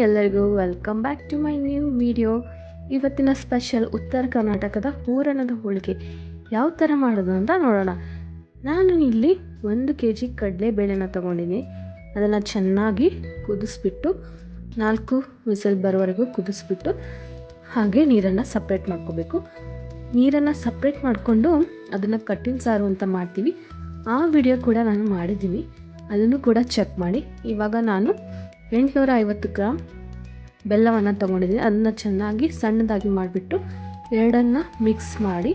ಎಲ್ಲರಿಗೂ welcome back to my new video ಇವತ್ತಿನ special ಉತ್ತರ ಕರ್ನಾಟಕದ ಹೂರಣದ ಹೋಳಿಗೆ. ಯಾವ ಥರ ಮಾಡೋದು ಅಂತ ನೋಡೋಣ. ನಾನು ಇಲ್ಲಿ ಒಂದು ಕೆ ಜಿ ಕಡಲೆಬೇಳೆನ ತೊಗೊಂಡಿದ್ದೀನಿ ಅದನ್ನು ಚೆನ್ನಾಗಿ ಕುದಿಸ್ಬಿಟ್ಟು, ನಾಲ್ಕು ವಿಸಲ್ ಬರೋವರೆಗೂ ಕುದಿಸ್ಬಿಟ್ಟು, ಹಾಗೆ ನೀರನ್ನು ಸಪ್ರೇಟ್ ಮಾಡ್ಕೋಬೇಕು. ನೀರನ್ನು ಸಪ್ರೇಟ್ ಮಾಡಿಕೊಂಡು ಅದನ್ನು ಕಟ್ಟಿನ ಸಾರು ಅಂತ ಮಾಡ್ತೀವಿ. ಆ ವಿಡಿಯೋ ಕೂಡ ನಾನು ಮಾಡಿದ್ದೀನಿ ಅದನ್ನು ಕೂಡ ಚೆಕ್ ಮಾಡಿ. ಇವಾಗ ನಾನು ಎಂಟುನೂರ ಐವತ್ತು ಗ್ರಾಮ್ ಬೆಲ್ಲವನ್ನು ತೊಗೊಂಡಿದ್ದೀನಿ. ಅದನ್ನು ಚೆನ್ನಾಗಿ ಸಣ್ಣದಾಗಿ ಮಾಡಿಬಿಟ್ಟು ಎರಡನ್ನು ಮಿಕ್ಸ್ ಮಾಡಿ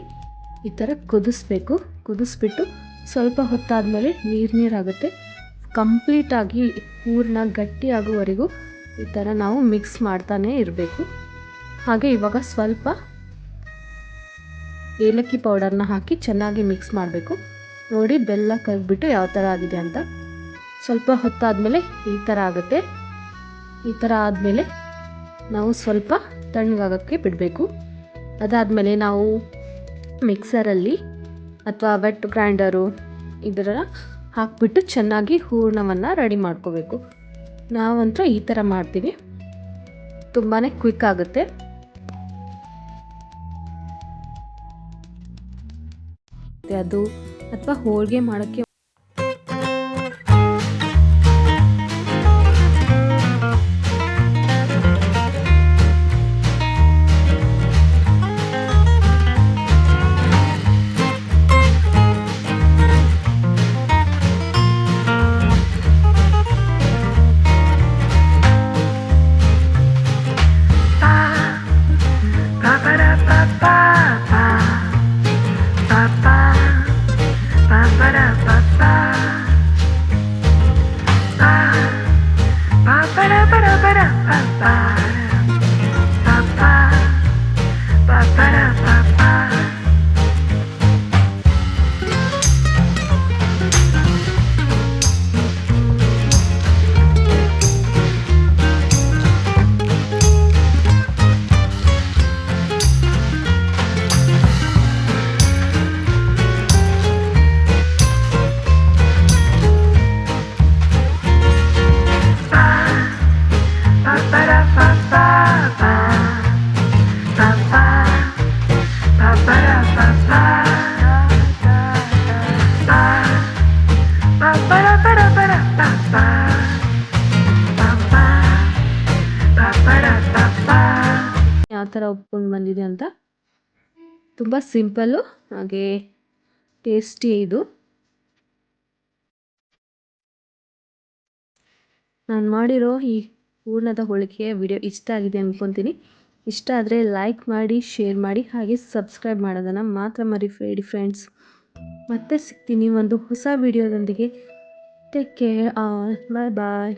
ಈ ಥರ ಕುದಿಸ್ಬೇಕು. ಕುದಿಸ್ಬಿಟ್ಟು ಸ್ವಲ್ಪ ಹೊತ್ತಾದಮೇಲೆ ನೀರು ನೀರಾಗುತ್ತೆ. ಕಂಪ್ಲೀಟಾಗಿ ಊರನ್ನ ಗಟ್ಟಿ ಆಗುವವರೆಗೂ ಈ ಥರ ನಾವು ಮಿಕ್ಸ್ ಮಾಡ್ತಾನೇ ಇರಬೇಕು. ಹಾಗೆ ಇವಾಗ ಸ್ವಲ್ಪ ಏಲಕ್ಕಿ ಪೌಡರ್ನ ಹಾಕಿ ಚೆನ್ನಾಗಿ ಮಿಕ್ಸ್ ಮಾಡಬೇಕು. ನೋಡಿ ಬೆಲ್ಲ ಕರಗ್ಬಿಟ್ಟು ಯಾವ ಥರ ಆಗಿದೆ ಅಂತ. ಸ್ವಲ್ಪ ಹೊತ್ತಾದಮೇಲೆ ಈ ಥರ ಆಗುತ್ತೆ. ಈ ಥರ ಆದಮೇಲೆ ನಾವು ಸ್ವಲ್ಪ ತಣ್ಣಗಾಗೋಕ್ಕೆ ಬಿಡಬೇಕು. ಅದಾದಮೇಲೆ ನಾವು ಮಿಕ್ಸರಲ್ಲಿ ಅಥವಾ ವೆಟ್ ಗ್ರೈಂಡರು ಇದರ ಹಾಕ್ಬಿಟ್ಟು ಚೆನ್ನಾಗಿ ಹೂರ್ಣವನ್ನು ರೆಡಿ ಮಾಡ್ಕೋಬೇಕು. ನಾವಂತೂ ಈ ಥರ ಮಾಡ್ತೀವಿ. ತುಂಬಾ ಕ್ವಿಕ್ ಆಗುತ್ತೆ. ಅದು ಅಥವಾ ಹೋಳಿಗೆ ಮಾಡೋಕ್ಕೆ ಥರ ಒಪ್ಕೊಂಡು ಬಂದಿದೆ ಅಂತ. ತುಂಬ ಸಿಂಪಲ್ಲು, ಹಾಗೆ ಟೇಸ್ಟಿ ಇದು. ನಾನು ಮಾಡಿರೋ ಈ ಹೂರ್ಣದ ಹೋಳಿಗೆಯ ವಿಡಿಯೋ ಇಷ್ಟ ಆಗಿದೆ ಅಂದ್ಕೊತೀನಿ ಇಷ್ಟ ಆದರೆ ಲೈಕ್ ಮಾಡಿ ಶೇರ್ ಮಾಡಿ, ಹಾಗೆ ಸಬ್ಸ್ಕ್ರೈಬ್ ಮಾಡೋದನ್ನು ಮಾತ್ರ ಮರಿಬೇಡಿ ಫ್ರೆಂಡ್ಸ್ ಮತ್ತೆ ಸಿಗ್ತೀನಿ ಒಂದು ಹೊಸ ವಿಡಿಯೋದೊಂದಿಗೆ. Take care all bye bye